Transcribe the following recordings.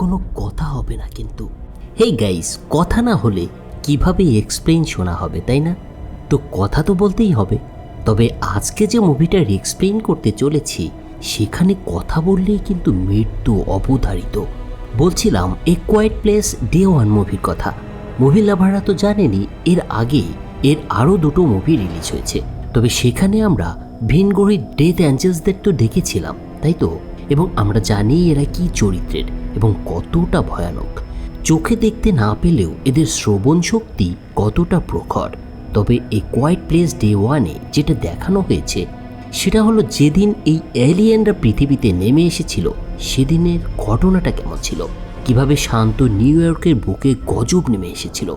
কোনো কথা হবে না, কিন্তু হেই গাইস কথা না হলে কীভাবে এক্সপ্লেন শোনা হবে, তাই না? তো কথা তো বলতেই হবে। তবে আজকে যে মুভিটার এক্সপ্লেন করতে চলেছি, সেখানে কথা বললেই কিন্তু মৃত্যু অবধারিত। বলছিলাম a quiet place day one মুভির কথা। মুভি লাভাররা তো জানেনই, এর আগে এর আরও দুটো মুভি রিলিজ হয়েছে। তবে সেখানে আমরা ভিনগড়ির ডেথ অ্যাঞ্জেলসদের তো দেখেছিলাম, তাই তো? এবং আমরা জানি এরা কি চরিত্রের এবং কতটা ভয়ানক। চোখে দেখতে না পেলেও এদের শ্রবণ শক্তি কতটা প্রখর। তবে এই কোয়াইট প্লেস ডে ওয়ানে যেটা দেখানো হয়েছে, সেটা হলো যেদিন এই এলিয়েনরা পৃথিবীতে নেমে এসেছিল, সেদিনের ঘটনাটা কেমন ছিল? কীভাবে শান্ত নিউ ইয়র্কের বুকে গজব নেমে এসেছিল?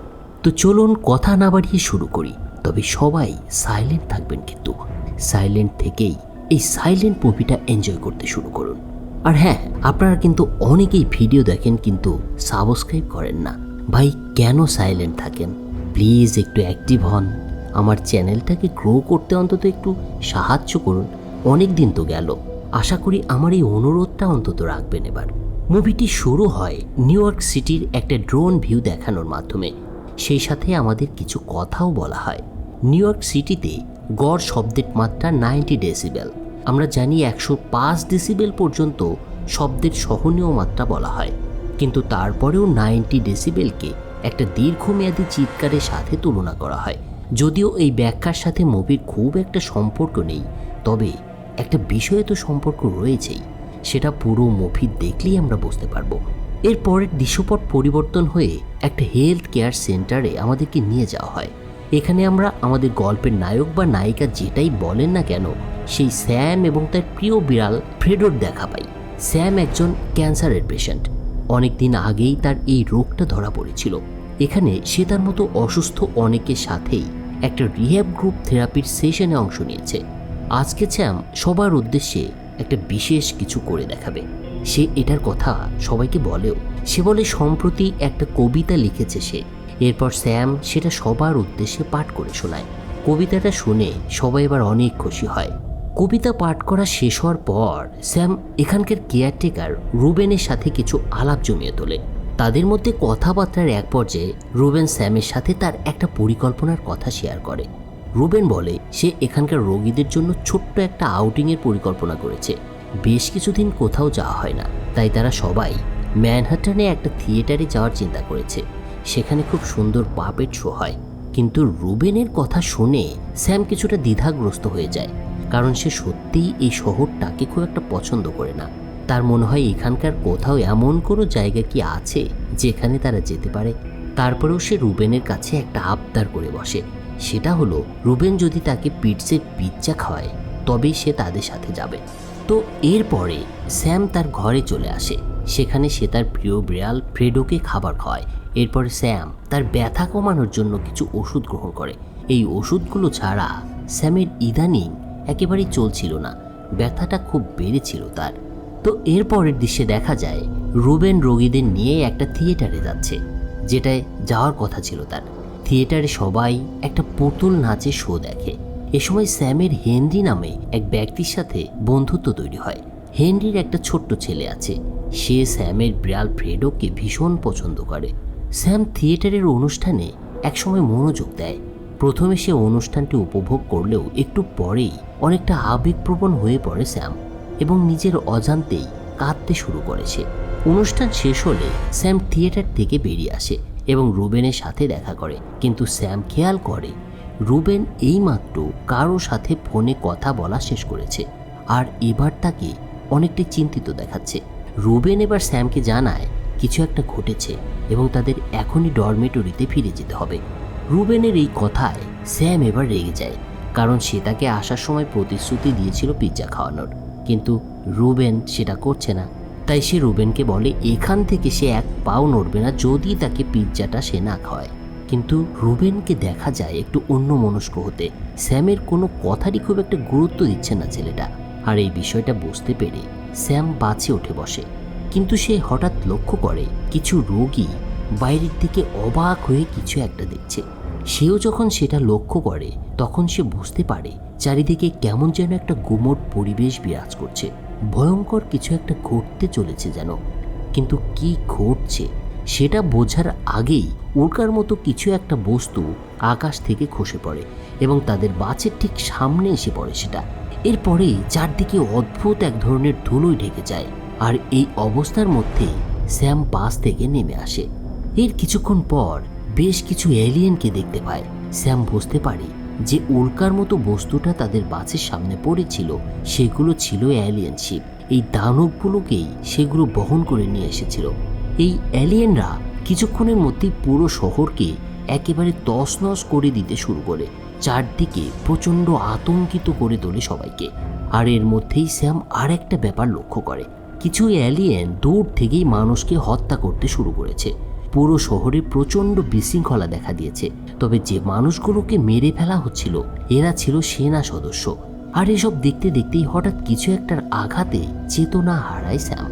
তো চলুন কথা না বাড়িয়ে শুরু করি, তবে সবাই সাইলেন্ট থাকবেন কিন্তু। সাইলেন্ট থেকেই এই সাইলেন্ট মুভিটা এনজয় করতে শুরু করুন। আর হ্যাঁ আপনারা কিন্তু অনেকেই ভিডিও দেখেন কিন্তু সাবস্ক্রাইব করেন না। ভাই, কেন সাইলেন্ট থাকেন? প্লিজ একটু অ্যাক্টিভ হন। আমার চ্যানেলটাকে গ্রো করতে অন্তত একটু সাহায্য করুন। অনেক দিন তো গেল। আশা করি আমার এই অনুরোধটা অন্তত রাখবেন এবার। মুভিটি শুরু হয় নিউ ইয়র্ক সিটির একটা ড্রোন ভিউ দেখানোর মাধ্যমে। সেই সাথে আমাদের কিছু কথাও বলা হয়। নিউ ইয়র্ক সিটিতে গড় শব্দের মাত্রা নাইনটি ডেসিবেল আমরা জানি একশো পাঁচ ডেসিবেল পর্যন্ত শব্দের সহনীয় মাত্রা বলা হয়। কিন্তু তারপরেও নাইনটি ডেসিবেলকে একটা দীর্ঘমেয়াদী চিৎকারের সাথে তুলনা করা হয়। যদিও এই ব্যাখ্যার সাথে মুভির খুব একটা সম্পর্ক নেই, তবে একটা বিষয়ে তো সম্পর্ক রয়েছেই, সেটা পুরো মুভি দেখলেই আমরা বুঝতে পারব। এর পরের দৃশ্যপট পরিবর্তন হয়ে একটা হেলথ কেয়ার সেন্টারে আমাদেরকে নিয়ে যাওয়া হয়। এখানে আমরা আমাদের গল্পের নায়ক বা নায়িকা যেটাই বলেন না কেন, সেই স্যাম এবং তার প্রিয় বিড়াল ফ্রেডোর দেখা পাই। স্যাম একজন ক্যান্সারের পেশেন্ট। অনেক দিন আগেই তার এই রোগটা ধরা পড়েছিল। এখানে সে তার মতো অসুস্থ অনেকের সাথেই একটা রিহ্যাব গ্রুপ থেরাপির সেশনে অংশ নিয়েছে। আজকে স্যাম সবার উদ্দেশ্যে একটা বিশেষ কিছু করে দেখাবে। সে এটার কথা সবাইকে বলেও। সে বলে, সম্প্রতি একটা কবিতা লিখেছে সে। এরপর স্যাম সেটা সবার উদ্দেশ্যে পাঠ করে শোনায়। কবিতাটা শুনে সবাই এবার অনেক খুশি হয়। কবিতা পাঠ করা শেষ হওয়ার পর স্যাম এখানকার কেয়ারটেকার রুবেনের সাথে কিছু আলাপ জমিয়ে তোলে। তাদের মধ্যে কথাবার্তার এক পর্যায়ে রুবেন স্যামের সাথে তার একটা পরিকল্পনার কথা শেয়ার করে। রুবেন বলে, সে এখানকার রোগীদের জন্য ছোট্ট একটা আউটিংয়ের পরিকল্পনা করেছে। বেশ কিছুদিন কোথাও যাওয়া হয় না। তাই তারা সবাই ম্যানহাটনে একটা থিয়েটারে যাওয়ার চিন্তা করেছে। সেখানে খুব সুন্দর পাপেট শো হয়। কিন্তু রুবেনের কথা শুনে স্যাম কিছুটা দ্বিধাগ্রস্ত হয়ে যায়। কারণ সে সত্যিই এই শহরটাকে খুব একটা পছন্দ করে না। তার মনে হয় এখানকার কোথাও এমন কোনো জায়গা কি আছে যেখানে তারা যেতে পারে। তারপরেও সে রুবেনের কাছে একটা আবদার করে বসে। সেটা হলো, রুবেন যদি তাকে পিটসের পিৎজা খাওয়ায়, তবেই সে তাদের সাথে যাবে। তো এরপরে স্যাম তার ঘরে চলে আসে। সেখানে সে তার প্রিয় বিড়াল ফ্রেডোকে খাবার খাওয়ায়। এরপরে স্যাম তার ব্যথা কমানোর জন্য কিছু ওষুধ গ্রহণ করে। এই ওষুধগুলো ছাড়া স্যামের ইদানিং একেবারেই চলছিল না। ব্যথাটা খুব বেড়েছিল তার। তো এরপরের দৃশ্যে দেখা যায়, রুবেন রোগীদের নিয়ে একটা থিয়েটারে যাচ্ছে, যেটায় যাওয়ার কথা ছিল তার। থিয়েটারে সবাই একটা পুতুল নাচে শো দেখে। এ সময় স্যামের হেনরি নামে এক ব্যক্তির সাথে বন্ধুত্ব তৈরি হয়। হেনরির একটা ছোট্ট ছেলে আছে। সে স্যামের বিড়াল ফ্রেডোকে ভীষণ পছন্দ করে। স্যাম থিয়েটারের অনুষ্ঠানে একসময় মনোযোগ দেয়। প্রথমে সে অনুষ্ঠানটি উপভোগ করলেও একটু পরেই অনেকটা আবেগপ্রবণ হয়ে পড়ে স্যাম এবং নিজের অজান্তেই কাঁদতে শুরু করেছে অনুষ্ঠান শেষ হলে স্যাম থিয়েটার থেকে বেরিয়ে আসে এবং রুবেনের সাথে দেখা করে। কিন্তু স্যাম খেয়াল করে, রুবেন এইমাত্র কারও সাথে ফোনে কথা বলা শেষ করেছে আর এবার তাকে অনেকটাই চিন্তিত দেখাচ্ছে। রুবেন এবার স্যামকে জানায় কিছু একটা ঘটেছে এবং তাদের এখনই ডরমেটরিতে ফিরে যেতে হবে। রুবেনের এই কথায় স্যাম এবার রেগে যায়, কারণ সে তাকে আসার সময় প্রতিশ্রুতি দিয়েছিল পিৎজা খাওয়ানোর। কিন্তু রুবেন সেটা করছে না। তাই সে রুবেনকে বলে, এখান থেকে সে এক পাও নড়বে না যদি তাকে পিৎজাটা সে না খাওয়ায়। কিন্তু রুবেনকে দেখা যায় একটু অন্য মনস্ক হতে। স্যামের কোনো কথারই খুব একটা গুরুত্ব দিচ্ছে না ছেলেটা। আর এই বিষয়টা বুঝতে পেরে স্যাম বাঁচে উঠে বসে। কিন্তু সে হঠাৎ লক্ষ্য করে কিছু রোগী বাইরের দিকে অবাক হয়ে কিছু একটা দেখছে। সেও যখন সেটা লক্ষ্য করে, তখন সে বুঝতে পারে চারিদিকে কেমন যেন একটা গুমট পরিবেশ বিরাজ করছে। ভয়ঙ্কর কিছু একটা ঘটতে চলেছে যেন। কিন্তু কি ঘটছে সেটা বোঝার আগেই উল্কার মতো কিছু একটা বস্তু আকাশ থেকে খসে পড়ে এবং তাদের বাসের ঠিক সামনে এসে পড়ে সেটা। এরপরেই চারদিকে অদ্ভুত এক ধরনের ধুলোই ঢেকে যায়। আর এই অবস্থার মধ্যেই স্যাম বাস থেকে নেমে আসে। এর কিছুক্ষণ পর বেশ কিছু এলিয়েনকে দেখতে পায়। স্যাম বুঝতে পারে যে উল্কার মতো বস্তুটা তাদের বাসের সামনে পড়েছিল, সেগুলো ছিল অ্যালিয়েন শিপ এই দানবগুলোকেই সেগুলো বহন করে নিয়ে এসেছিল। এই অ্যালিয়েনরা কিছুক্ষণের মধ্যেই পুরো শহরকে একেবারে তছনছ করে দিতে শুরু করে, চারদিকে প্রচণ্ড আতঙ্কিত করে তোলে সবাইকে। আর এর মধ্যেই স্যাম আর একটা ব্যাপার লক্ষ্য করে। কিছু অ্যালিয়েন দূর থেকেই মানুষকে হত্যা করতে শুরু করেছে। পুরো শহরে প্রচণ্ড বিশৃঙ্খলা দেখা দিয়েছে। তবে যে মানুষগুলোকে মেরে ফেলা হচ্ছিল, এরা ছিল সেনা সদস্য। আর এসব দেখতে দেখতেই হঠাৎ কিছু একটার আঘাতে চেতনা হারায় স্যাম।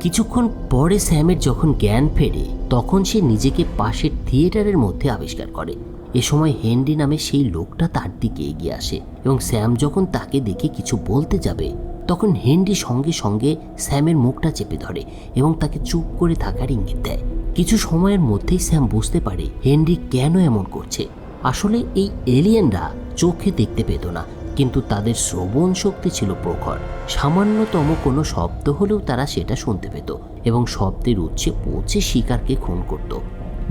কিছুক্ষণ পরে স্যামের যখন জ্ঞান ফেরে, তখন সে নিজেকে পাশের থিয়েটারের মধ্যে আবিষ্কার করে। এ সময় হেনরি নামে সেই লোকটা তার দিকে এগিয়ে আসে এবং স্যাম যখন তাকে দেখে কিছু বলতে যাবে তখন হেনরি সঙ্গে সঙ্গে স্যামের মুখটা চেপে ধরে এবং তাকে চুপ করে থাকার ইঙ্গিত দেয়। কিছু সময়ের মধ্যেই স্যাম বুঝতে পারে হেনরি কেন এমন করছে। আসলে এই এলিয়েনরা চোখে দেখতে পেত না, কিন্তু তাদের শ্রবণ শক্তি ছিল প্রখর। সামান্যতম কোনো শব্দ হলেও তারা সেটা শুনতে পেত এবং শব্দের উচ্ছে পৌঁছে শিকারকে খুন করত।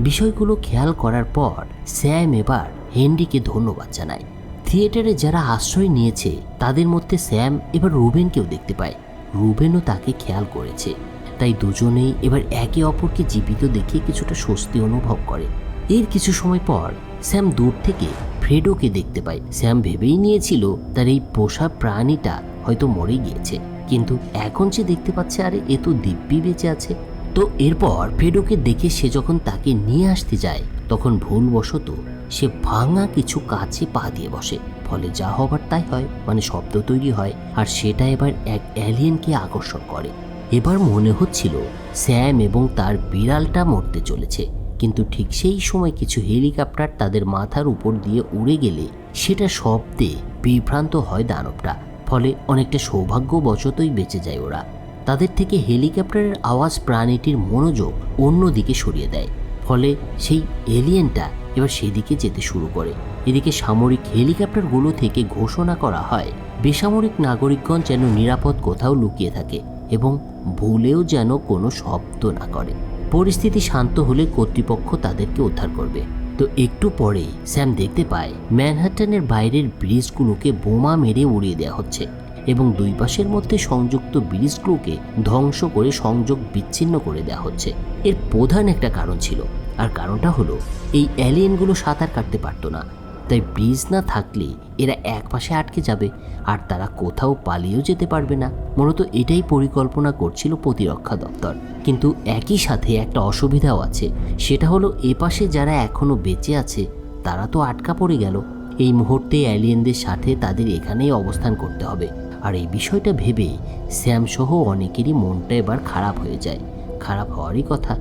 বিষয়গুলো খেয়াল করার পর স্যাম এবার হেনরিকে ধন্যবাদ জানায়। থিয়েটারে যারা আশ্রয় নিয়েছে, তাদের মধ্যে স্যাম এবার রুবেনকেও দেখতে পায়। রুবেনও তাকে খেয়াল করেছে। তাই দুজনেই এবার একে অপরকে জীবিত দেখে কিছুটা স্বস্তি অনুভব করে। এর কিছু সময় পর, স্যাম দূর থেকে ফ্রেডোকে দেখতে পায়। স্যাম ভেবেই নিয়েছিল তার এই পোষা প্রাণীটা হয়তো মরে গিয়েছে। কিন্তু এখন সে দেখতে পাচ্ছে, আরে, এ তো দিব্যি বেঁচে আছে। তো এরপর ফেডোকে দেখে সে যখন তাকে নিয়ে আসতে যায়, তখন ভুলবশত সে ভাঙা কিছু কাছে পা দিয়ে বসে। ফলে যা হবার তাই হয় মানে শব্দ তৈরি হয়, আর সেটা এবার এক অ্যালিয়েনকে আকর্ষণ করে। এবার মনে হচ্ছিল স্যাম এবং তার বিড়ালটা মরতে চলেছে, কিন্তু ঠিক সেই সময় কিছু হেলিকপ্টার তাদের মাথার উপর দিয়ে উড়ে গেলে সেটা শব্দে বিভ্রান্ত হয় দানবটা। ফলে অনেকটা সৌভাগ্যবশতই বেঁচে যায় ওরা। তাদের থেকে হেলিকপ্টারের আওয়াজ প্রাণীটির মনোযোগ অন্যদিকে সরিয়ে দেয়। ফলে সেই এলিয়েনটা এবার সেদিকে যেতে শুরু করে। এদিকে সামরিক হেলিকপ্টারগুলো থেকে ঘোষণা করা হয়, বেসামরিক নাগরিকগণ যেন নিরাপদ কোথাও লুকিয়ে থাকে এবং ভুলেও যেন কোনো শব্দ না করে। পরিস্থিতি শান্ত হলে কর্তৃপক্ষ তাদেরকে উদ্ধার করবে। তো একটু পরেই স্যাম দেখতে পায় ম্যানহাটনের বাইরের ব্রিজগুলোকে বোমা মেরে উড়িয়ে দেওয়া হচ্ছে। এবং দুই পাশের মধ্যে সংযুক্ত ব্রিজগুলোকে ধ্বংস করে সংযোগ বিচ্ছিন্ন করে দেওয়া হচ্ছে। এর প্রধান একটা কারণ ছিল, আর কারণটা হলো, এই অ্যালিয়েনগুলো সাঁতার কাটতে পারতো না। তাই ব্রিজ না থাকলে এরা এক পাশে আটকে যাবে, আর তারা কোথাও পালিয়েও যেতে পারবে না। মূলত এটাই পরিকল্পনা করছিল প্রতিরক্ষা দপ্তর। কিন্তু একই সাথে একটা অসুবিধাও আছে, সেটা হলো এপাশে যারা এখনও বেঁচে আছে, তারা তো আটকা পড়ে গেল। এই মুহূর্তে অ্যালিয়েনদের সাথে তাদের এখানেই অবস্থান করতে হবে। আর এই বিষয়টা ভেবে শ্যামসহ অনেকেরই মনটা এবার খারাপ হয়ে যায়। খারাপ হওয়ারই কথা।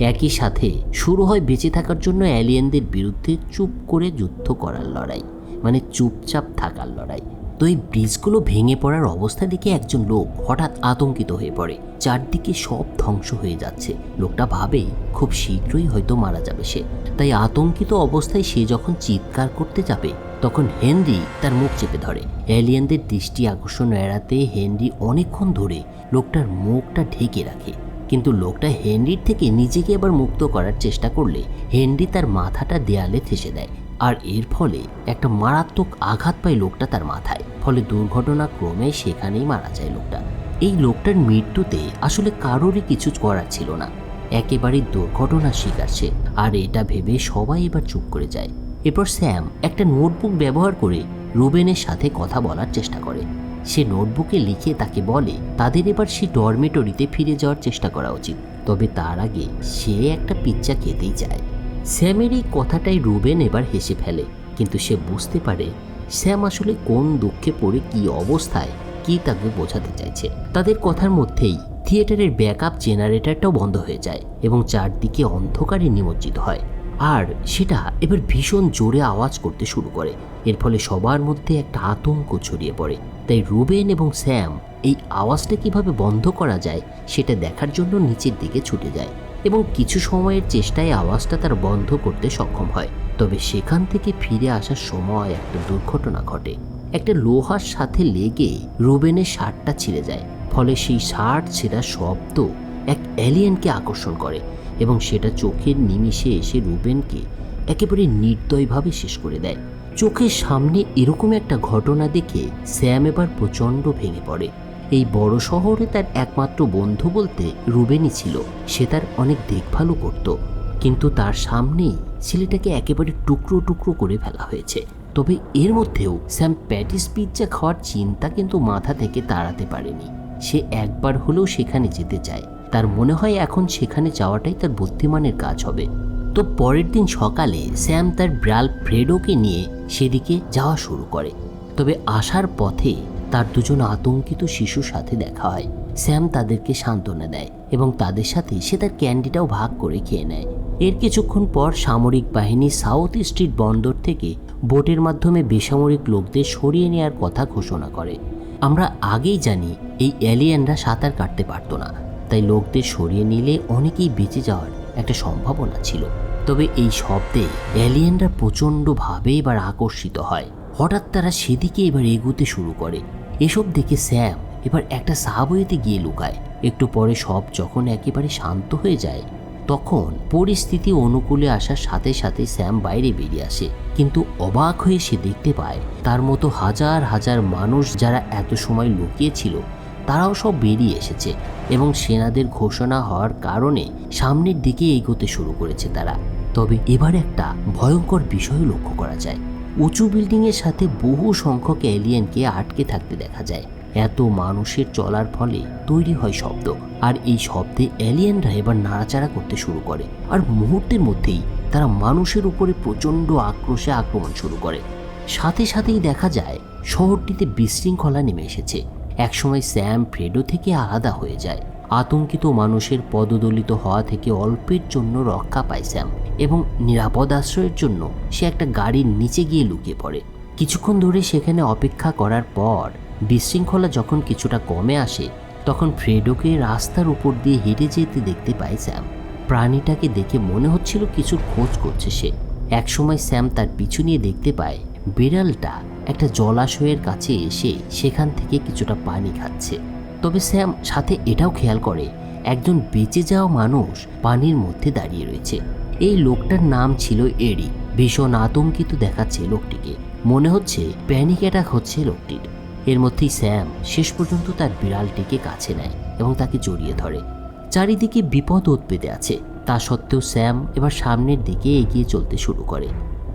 একই সাথে শুরু হয় বেঁচে থাকার জন্য অ্যালিয়েনদের বিরুদ্ধে চুপ করে যুদ্ধ করার লড়াই। মানে চুপচাপ থাকার লড়াই। তো এই ব্রিজগুলো ভেঙে পড়ার অবস্থা দেখে একজন লোক হঠাৎ আতঙ্কিত হয়ে পড়ে। চারদিকে সব ধ্বংস হয়ে যাচ্ছে। লোকটা ভাবে খুব শীঘ্রই হয়তো মারা যাবে সে। তাই আতঙ্কিত অবস্থায় সে যখন চিৎকার করতে যাবে, তখন হেনরি তার মুখ চেপে ধরে। এলিয়েনদের দৃষ্টি আকর্ষণ এড়াতে হেনরি অনেকক্ষণ ধরে লোকটার মুখটা ঢেকে রাখে। কিন্তু লোকটা হেনরির থেকে নিজেকে আবার মুক্ত করার চেষ্টা করলে হেনরি তার মাথাটা দেয়ালে ঠেসে দেয়। আর এর ফলে একটা মারাত্মক আঘাত পায় লোকটা তার মাথায়। ফলে দুর্ঘটনা ক্রমে সেখানেই মারা যায় লোকটা। এই লোকটার মৃত্যুতে আসলে কারোরই কিছু করার ছিল না। একেবারেই দুর্ঘটনার শিকার সে। আর এটা ভেবে সবাই এবার চুপ করে যায়। এরপর স্যাম একটা নোটবুক ব্যবহার করে রুবেনের সাথে কথা বলার চেষ্টা করে। সে নোটবুকে লিখে তাকে বলে, তাদের এবার সেই ডরমেটরিতে ফিরে যাওয়ার চেষ্টা করা উচিত। তবে তার আগে সে একটা পিৎজা খেতেই চায়। স্যামের এই কথাটাই রুবেন এবার হেসে ফেলে, কিন্তু সে বুঝতে পারে স্যাম আসলে কোন দুঃখে পড়ে, কি অবস্থায়, কি তাকে বোঝাতে চাইছে। তাদের কথার মধ্যেই থিয়েটারের ব্যাকআপ জেনারেটরটাও বন্ধ হয়ে যায় এবং চারদিকে অন্ধকারে নিমজ্জিত হয়। আর সেটা এবার ভীষণ জোরে আওয়াজ করতে শুরু করে। এর ফলে সবার মধ্যে একটা আতঙ্ক ছড়িয়ে পড়ে। তাই রুবেন এবং স্যাম এই আওয়াজটা কীভাবে বন্ধ করা যায়, সেটা দেখার জন্য নিচের দিকে ছুটে যায়। এবং কিছু সময়ের চেষ্টায় আওয়াজটা তার বন্ধ করতে সক্ষম হয়। তবে সেখান থেকে ফিরে আসার সময় একটা দুর্ঘটনা ঘটে। একটা লোহার সাথে লেগে রুবেনের শার্টটা ছিঁড়ে যায়। ফলে সেই শার্ট ছেঁড়ার শব্দ এক অ্যালিয়েনকে আকর্ষণ করে এবং সেটা চোখের নিমিষে এসে রুবেনকে একেবারে নির্দয়ভাবে শেষ করে দেয়। চোখের সামনে এরকম একটা ঘটনা দেখে স্যাম এবার প্রচণ্ড ভেঙে পড়ে। এই বড় শহরে তার একমাত্র বন্ধু বলতে রুবেনই ছিল। সে তার অনেক দেখভালও করত। কিন্তু তার সামনেই ছেলেটাকে একেবারে টুকরো টুকরো করে ফেলা হয়েছে। তবে এর মধ্যেও স্যাম প্যাটিস পিৎজা খাওয়ার চিন্তা কিন্তু মাথা থেকে তাড়াতে পারেনি। সে একবার হলেও সেখানে যেতে চায়। তার মনে হয় এখন সেখানে যাওয়াটাই তার বুদ্ধিমানের কাজ হবে। তো পরের দিন সকালে স্যাম তার ব্রাল ফ্রেডোকে নিয়ে সেদিকে যাওয়া শুরু করে। তবে আসার পথে তার দুজন আতঙ্কিত শিশুর সাথে দেখা হয়। স্যাম তাদেরকে সান্ত্বনা দেয় এবং তাদের সাথে সে তার ক্যান্ডিটাও ভাগ করে খেয়ে নেয়। এর কিছুক্ষণ পর সামরিক বাহিনী সাউথ স্ট্রিট বন্দর থেকে বোটের মাধ্যমে বেসামরিক লোকদের সরিয়ে নেওয়ার কথা ঘোষণা করে। আমরা আগেই জানি এই এলিয়েনরা সাঁতার কাটতে পারতো না, তাই লোকদের সরিয়ে নিলে অনেকেই বেঁচে যাওয়ার একটা সম্ভাবনা ছিল। তবে এই শব্দে এলিয়েনরা প্রচণ্ডভাবে এবার আকর্ষিত হয়। হঠাৎ তারা সেদিকে এবার এগোতে শুরু করে। এসব দেখে স্যাম এবার একটা সাবওয়েতে গিয়ে লুকায়। একটু পরে সব যখন একেবারে শান্ত হয়ে যায়, তখন পরিস্থিতি অনুকূলে আসার সাথে সাথে স্যাম বাইরে বেরিয়ে আসে। কিন্তু অবাক হয়ে সে দেখতে পায়, তার মতো হাজার হাজার মানুষ যারা এত সময় লুকিয়েছিল তারাও সব বেরিয়ে এসেছে এবং সেনাদের ঘোষণা হওয়ার কারণে সামনের দিকে এগোতে শুরু করেছে তারা। তবে এবার একটা ভয়ঙ্কর বিষয় লক্ষ্য করা যায়। উঁচু বিল্ডিংয়ের সাথে বহু সংখ্যক এলিয়েনকে আটকে থাকতে দেখা যায়। এত মানুষের চলার ফলে তৈরি হয় শব্দ, আর এই শব্দে এলিয়েনরা এবার নাড়াচাড়া করতে শুরু করে, আর মুহূর্তের মধ্যেই তারা মানুষের উপরে প্রচণ্ড আক্রোশে আক্রমণ শুরু করে। সাথে সাথেই দেখা যায়, শহরটিতে বিশৃঙ্খলা নেমে এসেছে। একসময় স্যাম ফ্রেডো থেকে আলাদা হয়ে যায়। আতঙ্কিত মানুষের পদদলিত হওয়া থেকে অল্পের জন্য রক্ষা পায় স্যাম। এবং নিরাপদ আশ্রয়ের জন্য সে একটা গাড়ির নিচে গিয়ে লুকিয়ে পড়ে। কিছুক্ষণ ধরে সেখানে অপেক্ষা করার পর বিশৃঙ্খলা যখন কিছুটা কমে আসে, তখন ফ্রেডোকে রাস্তার উপর দিয়ে হেঁটে যেতে দেখতে পায় স্যাম। প্রাণীটাকে দেখে মনে হচ্ছিল কিছুর খোঁজ করছে সে। একসময় স্যাম তার পিছু নিয়ে দেখতে পায়, বিড়ালটা একটা জলাশয়ের কাছে এসে সেখান থেকে কিছুটা পানি খাচ্ছে। তবে স্যাম সাথে এটাও খেয়াল করে, একজন বেঁচে যাওয়া মানুষ পানির মধ্যে দাঁড়িয়ে রয়েছে। এই লোকটার নাম ছিল এডি ভীষণ আতঙ্কিত দেখাচ্ছে লোকটিকে। মনে হচ্ছে প্যানিক অ্যাটাক হচ্ছে লোকটির। এর মধ্যেই স্যাম শেষ পর্যন্ত তার বিড়ালটিকে কাছে নেয় এবং তাকে জড়িয়ে ধরে। চারিদিকে বিপদ পেতে আছে। তা সত্ত্বেও স্যাম এবার সামনের দিকে এগিয়ে চলতে শুরু করে।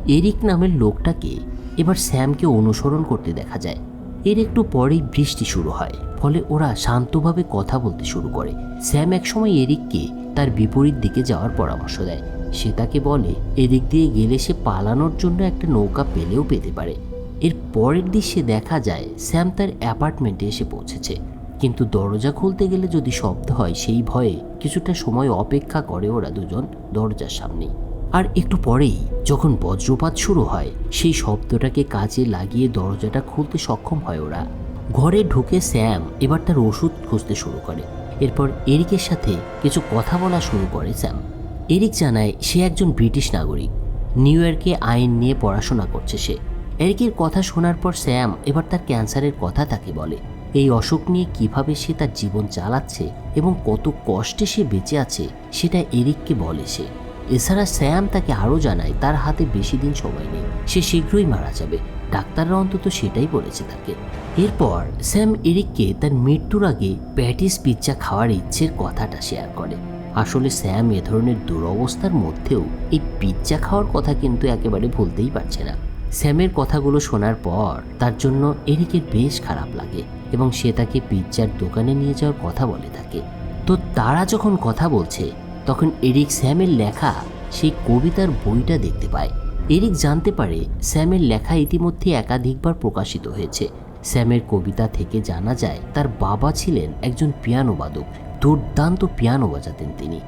এরিক নামের লোকটাকে এবার স্যামকে অনুসরণ করতে দেখা যায়। এর একটু পরেই বৃষ্টি শুরু হয়, ফলে ওরা শান্তভাবে কথা বলতে শুরু করে। স্যাম একসময় এরিককে তার বিপরীত দিকে যাওয়ার পরামর্শ দেয়। সে তাকে বলে, এদিক দিয়ে গেলে সে পালানোর জন্য একটা নৌকা পেলেও পেতে পারে। এর পরের দৃশ্যে দেখা যায়, স্যাম তার অ্যাপার্টমেন্টে এসে পৌঁছেছে। কিন্তু দরজা খুলতে গেলে যদি শব্দ হয়, সেই ভয়ে কিছুটা সময় অপেক্ষা করে ওরা দুজন দরজার সামনেই আর একটু পরেই, যখন বজ্রপাত শুরু হয়, সেই শব্দটাকে কাজে লাগিয়ে দরজাটা খুলতে সক্ষম হয় ওরা। ঘরে ঢুকে স্যাম এবার তার ওষুধ খুঁজতে শুরু করে। এরপর এরিকের সাথে কিছু কথা বলা শুরু করে স্যাম। এরিক জানায় সে একজন ব্রিটিশ নাগরিক। নিউ ইয়র্কে আইন নিয়ে পড়াশোনা করছে সে। এরিকের কথা শোনার পর স্যাম এবার তার ক্যান্সারের কথা তাকে বলে। এই অসুখ নিয়ে কীভাবে সে তার জীবন চালাচ্ছে এবং কত কষ্টে সে বেঁচে আছে সেটা এরিককে বলে সে। এছাড়া স্যাম তাকে আরও জানায়, তার হাতে বেশি দিন সময় নেই। সে শীঘ্রই মারা যাবে। ডাক্তাররা অন্তত সেটাই বলেছে তাকে। এরপর স্যাম এরিককে তার মৃত্যুর আগে প্যাটিস পিৎজা খাওয়ার ইচ্ছের কথাটা শেয়ার করে। আসলে স্যাম এ ধরনের দুরবস্থার মধ্যেও এই পিৎজা খাওয়ার কথা কিন্তু একেবারে ভুলতেই পারছে না। স্যামের কথাগুলো শোনার পর তার জন্য এরিকের বেশ খারাপ লাগে এবং সে তাকে পিৎজার দোকানে নিয়ে যাওয়ার কথা বলে থাকে। তো তারা যখন কথা বলছে, তখন এরিক স্যামের লেখা সেই কবিতার বইটা দেখতে পায়। এরিক জানতে পারে স্যামের লেখা ইতিমধ্যে একাধিকবার প্রকাশিত হয়েছে। স্যামের কবিতা থেকে জানা যায়, তার বাবা ছিলেন একজন পিয়ানো বাদক। দুর্দান্ত পিয়ানো বাজাতেন তিনি।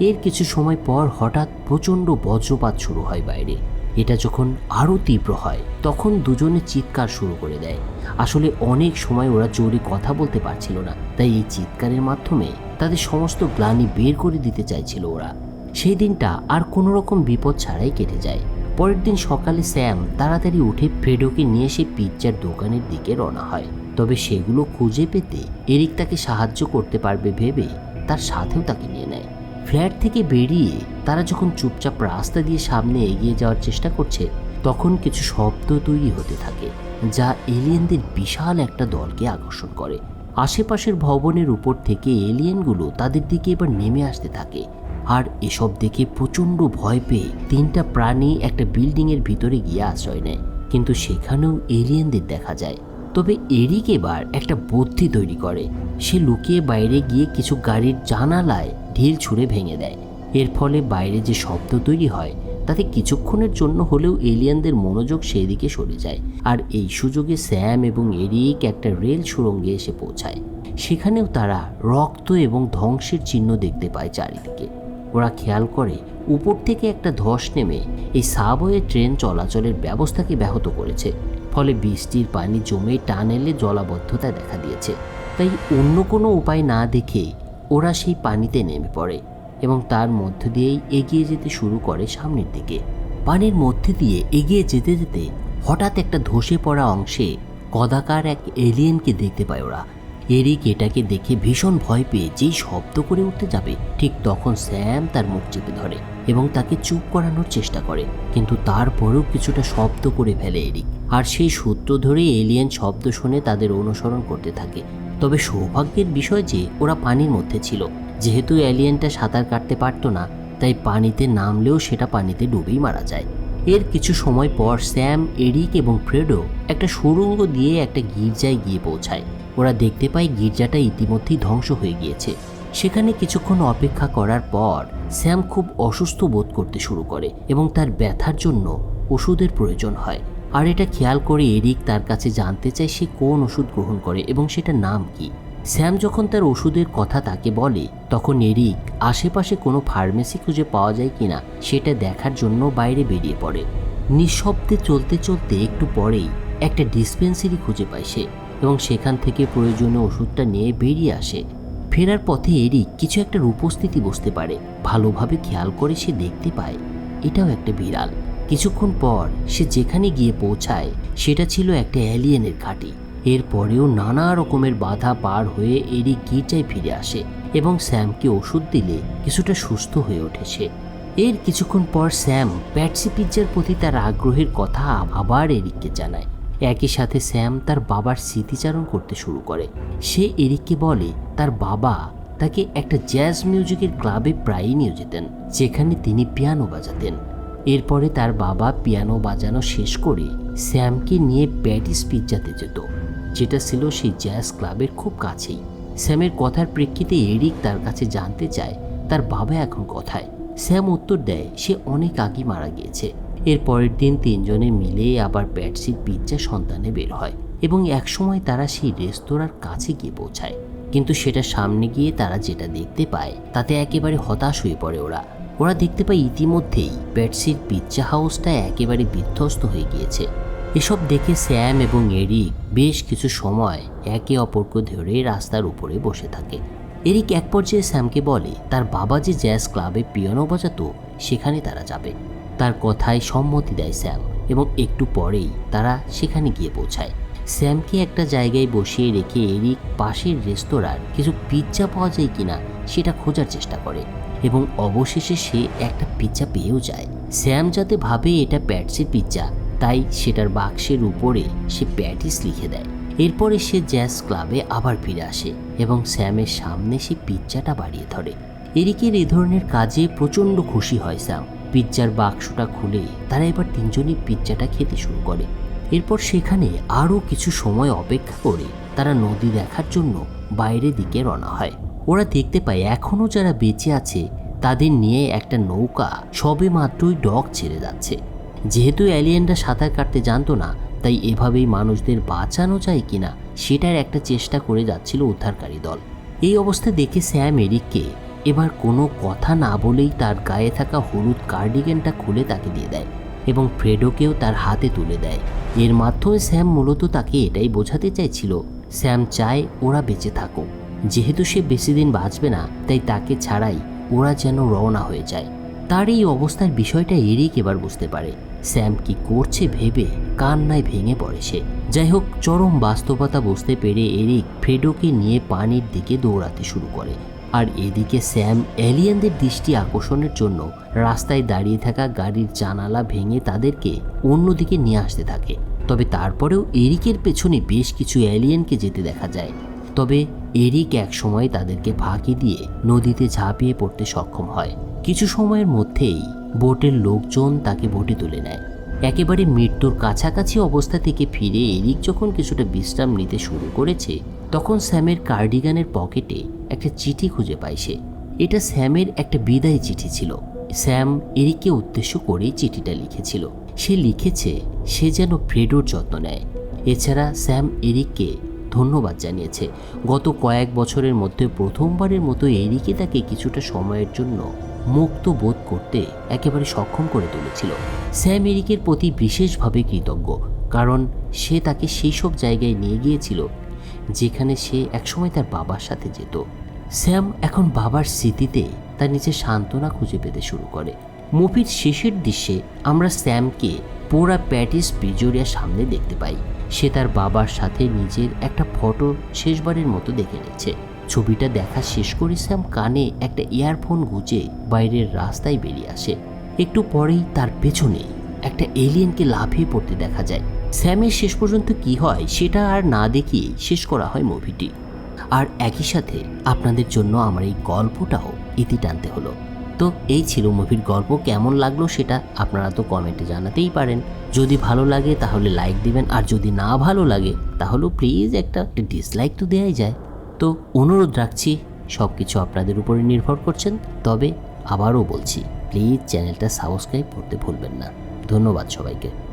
এর কিছু সময় পর হঠাৎ প্রচণ্ড বজ্রপাত শুরু হয় বাইরে। এটা যখন আরও তীব্র হয়, তখন দুজনে চিৎকার শুরু করে দেয়। আসলে অনেক সময় ওরা জোরে কথা বলতে পারছিল না, তাই এই চিৎকারের মাধ্যমে তাদের সমস্ত গ্লানি বের করে দিতে চাইছিল ওরা। সেই দিনটা আর কোনো রকম বিপদ ছাড়াই কেটে যায়। পরের দিন সকালে স্যাম তাড়াতাড়ি উঠে ফ্রেডোকে নিয়ে সে পিৎজার দোকানের দিকে রওনা হয়। তবে সেগুলো খুঁজে পেতে এরিক তাকে সাহায্য করতে পারবে ভেবে তার সাথেও তাকে নিয়ে নেয়। ফ্ল্যাট থেকে বেরিয়ে তারা যখন চুপচাপ রাস্তা দিয়ে সামনে এগিয়ে যাওয়ার চেষ্টা করছে, তখন কিছু শব্দ তৈরি হতে থাকে, যা এলিয়েনদের বিশাল একটা দলকে আকর্ষণ করে। আশেপাশের ভবনের উপর থেকে এলিয়েনগুলো তাদের দিকে এবার নেমে আসতে থাকে। আর এসব দেখে প্রচণ্ড ভয় পেয়ে তিনটা প্রাণী একটা বিল্ডিংয়ের ভিতরে গিয়ে আশ্রয় নেয়। কিন্তু সেখানেও এলিয়েনদের দেখা যায়। তবে এরিক এবার একটা বুদ্ধি তৈরি করে। সে লুকিয়ে বাইরে গিয়ে কিছু গাড়ির জানালায় ঢিল ছুঁড়ে ভেঙে দেয়। এর ফলে বাইরে যে শব্দ তৈরি হয়, তাতে কিছুক্ষণের জন্য হলেও এলিয়ানদের মনোযোগ সেই দিকে সরে যায়। আর এই সুযোগে স্যাম এবং এরিক একটা রেল সুড়ঙ্গে এসে পৌঁছায়। সেখানেও তারা রক্ত এবং ধ্বংসের চিহ্ন দেখতে পায় চারিদিকে। ওরা খেয়াল করে উপর থেকে একটা ধস নেমে এই সাবওয়ে ট্রেন চলাচলের ব্যবস্থাকে ব্যাহত করেছে। ফলে বৃষ্টির পানি জমে টানেলে জলাবদ্ধতা দেখা দিয়েছে। তাই অন্য কোনো উপায় না দেখে ওরা সেই পানিতে নেমে পড়ে এবং তার মধ্য দিয়েই এগিয়ে যেতে শুরু করে সামনের দিকে। পানির মধ্যে দিয়ে এগিয়ে যেতে যেতে হঠাৎ একটা ধসে পড়া অংশে কদাকার এক এলিয়েনকে দেখতে পায় ওরা। এরিক এটাকে দেখে ভীষণ ভয় পেয়ে যেই শব্দ করে উঠতে যাবে, ঠিক তখন স্যাম তার মুখ চেপে ধরে এবং তাকে চুপ করানোর চেষ্টা করে। কিন্তু তারপরেও কিছুটা শব্দ করে ফেলে এরিক। আর সেই সূত্র ধরে এলিয়েন শব্দ শুনে তাদের অনুসরণ করতে থাকে। তবে সৌভাগ্যের বিষয় যে, ওরা পানির মধ্যে ছিল। যেহেতু এলিয়েনটা সাঁতার কাটতে পারতো না, তাই পানিতে নামলেও সেটা পানিতে ডুবেই মারা যায়। এর কিছু সময় পর স্যাম, এরিক এবং ফ্রেডো একটা সুড়ঙ্গ দিয়ে একটা গির্জায় গিয়ে পৌঁছায়। ওরা দেখতে পায় গির্জাটা ইতিমধ্যেই ধ্বংস হয়ে গিয়েছে। সেখানে কিছুক্ষণ অপেক্ষা করার পর স্যাম খুব অসুস্থ বোধ করতে শুরু করে এবং তার ব্যথার জন্য ওষুধের প্রয়োজন হয়। আর এটা খেয়াল করে এরিক তার কাছে জানতে চায় সে কোন ওষুধ গ্রহণ করে এবং সেটার নাম কি। স্যাম যখন তার ওষুধের কথা তাকে বলে, তখন এরিক আশেপাশে কোনো ফার্মেসি খুঁজে পাওয়া যায় কিনা সেটা দেখার জন্য বাইরে বেরিয়ে পড়ে। নিঃশব্দে চলতে চলতে একটু পরেই একটা ডিসপেন্সারি খুঁজে পায় সে। এবং সেখান থেকে প্রয়োজনীয় ওষুধটা নিয়ে বেরিয়ে আসে। ফেরার পথে এরিক কিছু একটা উপস্থিতি বসতে পারে। ভালোভাবে খেয়াল করে সে দেখতে পায়, এটাও একটা বিড়াল। কিছুক্ষণ পর সে যেখানে গিয়ে পৌঁছায়, সেটা ছিল একটা অ্যালিয়েনের ঘাঁটি এরপরেও নানা রকমের বাধা পার হয়ে এরিক গির্জায় ফিরে আসে এবং স্যামকে ওষুধ দিলে কিছুটা সুস্থ হয়ে ওঠেছে এর কিছুক্ষণ পর স্যাম প্যাটসি পিৎজার প্রতি তার আগ্রহের কথা আবার এরিককে জানায়। একই সাথে স্যাম তার বাবার স্মৃতিচারণ করতে শুরু করে। সে এরিককে বলে, তার বাবা তাকে একটা জ্যাজ মিউজিকের ক্লাবে প্রায়ই নিয়ে যেতেন, যেখানে তিনি পিয়ানো বাজাতেন। এরপরে তার বাবা পিয়ানো বাজানো শেষ করে স্যামকে নিয়ে প্যাটিস পিৎজাতে যেত, যেটা ছিল সেই জ্যাজ ক্লাবের খুব কাছেই। স্যামের কথার প্রেক্ষিতে এরিক তার কাছে জানতে চায়, তার বাবা এখন কথায়? স্যাম উত্তর দেয়, সে অনেক আগে মারা গিয়েছে। এর পরের দিন তিনজনে মিলে আবার প্যাটসির পিৎজা, সন্তানে বের হয় এবং একসময় তারা সেই রেস্তোরাঁর কাছে গিয়ে পৌঁছায়। কিন্তু সেটা সামনে গিয়ে তারা যেটা দেখতে পায়, তাতে একেবারে হতাশ হয়ে পড়ে ওরা। ওরা দেখতে পায় ইতিমধ্যেই প্যাটসির পিৎজা হাউসটা একেবারে বিধ্বস্ত হয়ে গিয়েছে। এসব দেখে স্যাম এবং এরিক বেশ কিছু সময় একে অপরকে ধরে রাস্তার উপরে বসে থাকে। এরিক এক পর্যায়ে স্যামকে বলে, তার বাবা যে জ্যাজ ক্লাবে পিয়ানো বাজাতো, সেখানে তারা যাবে। তার কথায় সম্মতি দেয় স্যাম এবং একটু পরেই তারা সেখানে গিয়ে পৌঁছায়। স্যামকে একটা জায়গায় বসিয়ে রেখে এরিক পাশের রেস্তোরাঁর কিছু পিৎজা পাওয়া যায় কিনা সেটা খোঁজার চেষ্টা করে এবং অবশেষে সে একটা পিৎজা পেয়েও যায়। স্যাম যাতে ভাবে এটা প্যাটসের পিৎজা, তাই সেটার বাক্সের উপরে সে প্যাটিস লিখে দেয়। এরপরে সে জ্যাজ ক্লাবে আবার ফিরে আসে এবং স্যামের সামনে সে পিৎজাটা বাড়িয়ে ধরে। এরিকের এ ধরনের কাজে প্রচণ্ড খুশি হয় স্যাম। পিৎজার বাক্সটা খুলে তারা এবার তিনজনই পিৎজাটা খেতে শুরু করে। এরপর সেখানে আরও কিছু সময় অপেক্ষা করে তারা নদী দেখার জন্য বাইরের দিকে রওনা হয়। ওরা দেখতে পায় এখনও যারা বেঁচে আছে তাদের নিয়ে একটা নৌকা সবে মাত্রই ডক ছেড়ে যাচ্ছে। যেহেতু অ্যালিয়েনরা সাঁতার কাটতে জানতো না, তাই এভাবেই মানুষদের বাঁচানো যায় কিনা সেটার একটা চেষ্টা করে যাচ্ছিল উদ্ধারকারী দল। এই অবস্থা দেখে স্যাম এরিককে এবার কোনো কথা না বলেই তার গায়ে থাকা হলুদ কার্ডিগেনটা খুলে তাকে দিয়ে দেয় এবং ফ্রেডোকেও তার হাতে তুলে দেয়। এর মাধ্যমে স্যাম মূলত তাকে এটাই বোঝাতে চাইছিল, স্যাম চায় ওরা বেঁচে থাকুক। যেহেতু সে বেশি দিন বাঁচবে না, তাই তাকে ছাড়াই ওরা যেন রওনা হয়ে যায়। তার এই অবস্থার বিষয়টা এরিক এবার বুঝতে পারে। স্যাম কি করছে ভেবে কান্নায় ভেঙে পড়ে সে। যাই হোক, চরম বাস্তবতা বুঝতে পেরে এরিক ফ্রেডোকে নিয়ে পানির দিকে দৌড়াতে শুরু করে। আর এদিকে স্যাম এলিয়েনদের দৃষ্টি আকর্ষণের জন্য রাস্তায় দাঁড়িয়ে থাকা গাড়ির জানালা ভেঙে তাদেরকে অন্যদিকে নিয়ে আসতে থাকে। তবে তারপরেও এরিকের পেছনে বেশ কিছু এলিয়েনকে যেতে দেখা যায়। তবে এরিক এক সময় তাদেরকে ফাঁকি দিয়ে নদীতে ঝাঁপিয়ে পড়তে সক্ষম হয়। কিছু সময়ের মধ্যেই বোটের লোকজন তাকে বোটে তুলে নেয়। একেবারে মৃত্যুর কাছাকাছি অবস্থা থেকে ফিরে এরিক যখন কিছুটা বিশ্রাম নিতে শুরু করেছে তখন স্যামের কার্ডিগানের পকেটে একটা চিঠি খুঁজে পায় সে। এটা স্যামের একটা বিদায় চিঠি ছিল। স্যাম এরিককে উদ্দেশ্য করেই চিঠিটা লিখেছিল। সে লিখেছে, সে যেন ফ্রেডোর যত্ন নেয়। এছাড়া স্যাম এরিককে ধন্যবাদ জানিয়েছে। গত কয়েক বছরের মধ্যে প্রথমবারের মতো এরিকে তাকে কিছুটা সময়ের জন্য মুক্ত বোধ করতে একেবারে সক্ষম করে তুলেছিল। স্যাম এরিকের প্রতি বিশেষভাবে কৃতজ্ঞ, কারণ সে তাকে সেই সব জায়গায় নিয়ে গিয়েছিল যেখানে সে একসময় তার বাবার সাথে যেত। স্যাম এখন বাবার স্মৃতিতে তার নিচে সান্ত্বনা খুঁজে পেতে শুরু করে। মুভির শেষের দৃশ্যে আমরা স্যামকে পোড়া প্যাটিস প্রিজোরিয়ার সামনে দেখতে পাই। সে তার বাবার সাথে নিজের একটা ফটো শেষবারের মতো দেখে নিচ্ছে। ছবিটা দেখা শেষ করে স্যাম কানে একটা ইয়ারফোন গুজে বাইরের রাস্তায় বেরিয়ে আসে। একটু পরেই তার পেছনে একটা এলিয়েনকে লাফিয়ে পড়তে দেখা যায়। স্যামের শেষ পর্যন্ত কি হয় সেটা আর না দেখিয়ে শেষ করা হয় মুভিটি। আর একই সাথে আপনাদের জন্য আমার এই গল্পটাও ইতি টানতে হলো। তো এই ছিল মুভির গল্প, কেমন লাগল সেটা আপনারা তো কমেন্টে জানাতেই পারেন। যদি ভালো লাগে তাহলে লাইক দিবেন, আর যদি না ভালো লাগে তাহলেও প্লিজ একটা ডিসলাইক তো দেওয়াই যায়। তো অনুরোধ রাখছি সব কিছু আপনাদের উপরে নির্ভর করছেন, তবে আবারও বলছি, প্লিজ চ্যানেলটা সাবস্ক্রাইব করতে ভুলবেন না। ধন্যবাদ সবাইকে।